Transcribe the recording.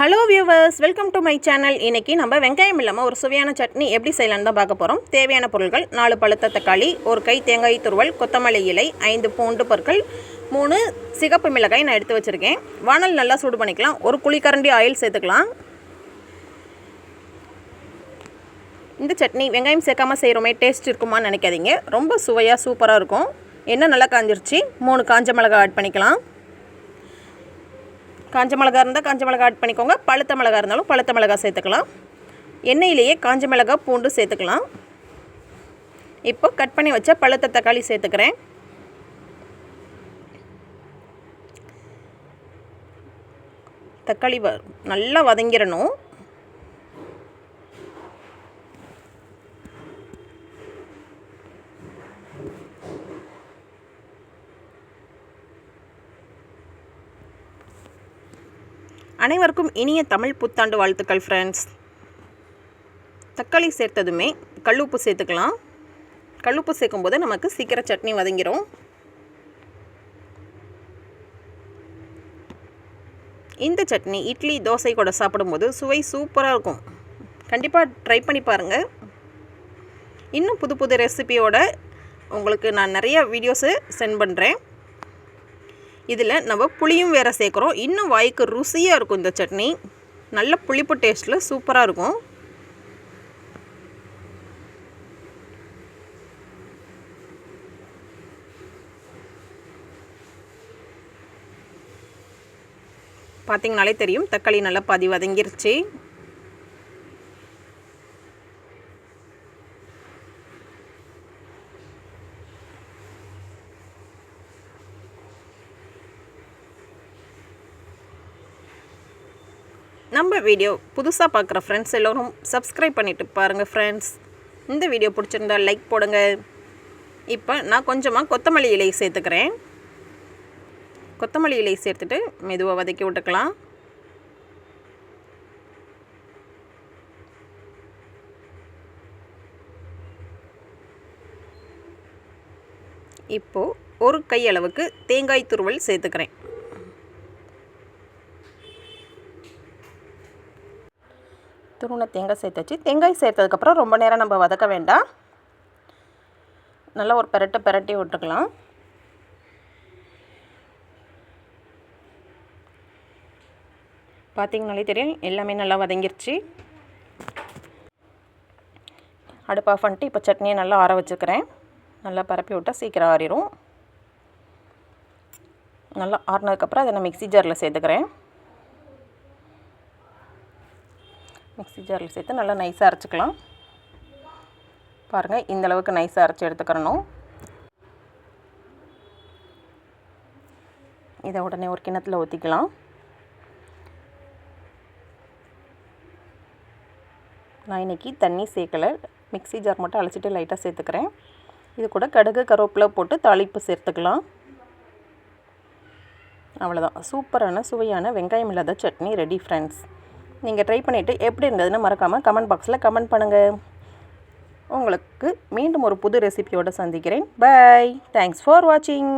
Hello viewers welcome to my channel இன்னைக்கு நம்ம வெங்காயம் இல்லாமல் ஒரு சுவையான சட்னி எப்படி செய்யலாம்னு தான் பார்க்க போகிறோம் தேவையான பொருட்கள் நாலு பழுத்த தக்காளி ஒரு கை தேங்காய் துருவல் கொத்தமல்லி இலை ஐந்து பூண்டு பொருட்கள் மூணு சிகப்பு மிளகாய் நான் எடுத்து வச்சுருக்கேன். வானல் நல்லா சூடு பண்ணிக்கலாம். ஒரு குழிக்கரண்டி ஆயில் சேர்த்துக்கலாம். இந்த சட்னி வெங்காயம் சேர்க்காமல் செய்கிறோமே டேஸ்ட் இருக்குமான்னு நினைக்காதீங்க. ரொம்ப சுவையாக சூப்பராக இருக்கும். என்ன நல்லா காஞ்சிருச்சு. மூணு காஞ்ச மிளகாய் ஆட் பண்ணிக்கலாம். காஞ்ச மிளகா இருந்தால் காஞ்ச மிளகா ஆட் பண்ணிக்கோங்க. பழுத்த மிளகா இருந்தாலும் பழுத்த மிளகா சேர்த்துக்கலாம். எண்ணெயிலேயே காஞ்ச மிளகா பூண்டு சேர்த்துக்கலாம். இப்போ கட் பண்ணி வச்ச பழுத்த தக்காளி சேர்த்துக்கிறேன். தக்காளி வ நல்லா வதங்கிடணும் அனைவருக்கும் இனிய தமிழ் புத்தாண்டு வாழ்த்துக்கள் ஃப்ரெண்ட்ஸ் தக்காளி சேர்த்ததுமே கல்லுப்பு சேர்த்துக்கலாம். கல்லுப்பு சேர்க்கும்போது நமக்கு சீக்கிரம் சட்னி வதங்கிடும் இந்த சட்னி இட்லி தோசை கூட சாப்பிடும்போது சுவை சூப்பராக இருக்கும். கண்டிப்பாக ட்ரை பண்ணி பாருங்கள் இன்னும் புது புது ரெசிபியோட உங்களுக்கு நான் நிறைய வீடியோஸு சென்ட் பண்ணுறேன் இதில் நம்ம புளியும் வேறு சேர்க்குறோம். இன்னும் வாய்க்கு ருசியாக இருக்கும் இந்த சட்னி. நல்ல புளிப்பு டேஸ்ட்டில் சூப்பராக இருக்கும். பார்த்தீங்கனாலே தெரியும் தக்காளி நல்லா பாதி வதங்கிருச்சு. நம்ம வீடியோ புதுசாக பார்க்குற ஃப்ரெண்ட்ஸ் எல்லோரும் சப்ஸ்கிரைப் பண்ணிவிட்டு பாருங்கள் ஃப்ரெண்ட்ஸ் இந்த வீடியோ பிடிச்சிருந்தா லைக் போடுங்க. இப்போ நான் கொஞ்சமாக கொத்தமல்லி இலை சேர்த்துக்கிறேன். கொத்தமல்லி இலை சேர்த்துட்டு மெதுவாக வதக்கி விட்டுக்கலாம். இப்போது ஒரு கையளவுக்கு தேங்காய் துருவல் சேர்த்துக்கிறேன். துருணை தேங்காய் சேர்த்தாச்சு. தேங்காய் சேர்த்ததுக்கப்புறம் ரொம்ப நேரம் நம்ம வதக்க வேண்டாம். நல்லா ஒரு பெரட்டை பெரட்டி விட்டுக்கலாம். பார்த்திங்கனாலே தெரியும் எல்லாமே நல்லா வதங்கிருச்சு. அடுப்பு ஆஃப் பண்ணிட்டு இப்போ சட்னியை நல்லா ஆற வச்சுக்கிறேன். நல்லா பரப்பி விட்டால் சீக்கிரம் ஆறிடும் நல்லா ஆறினதுக்கப்புறம் அதை நான் மிக்சி ஜாரில் சேர்த்துக்கிறேன். மிக்ஸி ஜாரில் சேர்த்து நல்லா நைஸாக அரைச்சிக்கலாம். பாருங்கள் இந்த அளவுக்கு நைஸாக அரைச்சி எடுத்துக்கிறணும் இதை உடனே ஒரு கிணத்துல ஊற்றிக்கலாம் நான் இன்றைக்கி தண்ணி சேர்க்கலை. மிக்ஸி ஜார் மட்டும் அழைச்சிட்டு லைட்டாக சேர்த்துக்கிறேன். இது கூட கடுகு கருவேப்பிலை போட்டு தாளிப்பு சேர்த்துக்கலாம். அவ்வளோதான் சூப்பரான சுவையான வெங்காயம் இல்லாத சட்னி ரெடி ஃப்ரெண்ட்ஸ் நீங்கள் ட்ரை பண்ணிவிட்டு எப்படி இருந்ததுன்னு மறக்காமல் கமெண்ட் பாக்ஸில் கமெண்ட் பண்ணுங்கள் உங்களுக்கு மீண்டும் ஒரு புது ரெசிபியோடு சந்திக்கிறேன். பாய் தேங்க்ஸ் ஃபார் வாட்சிங்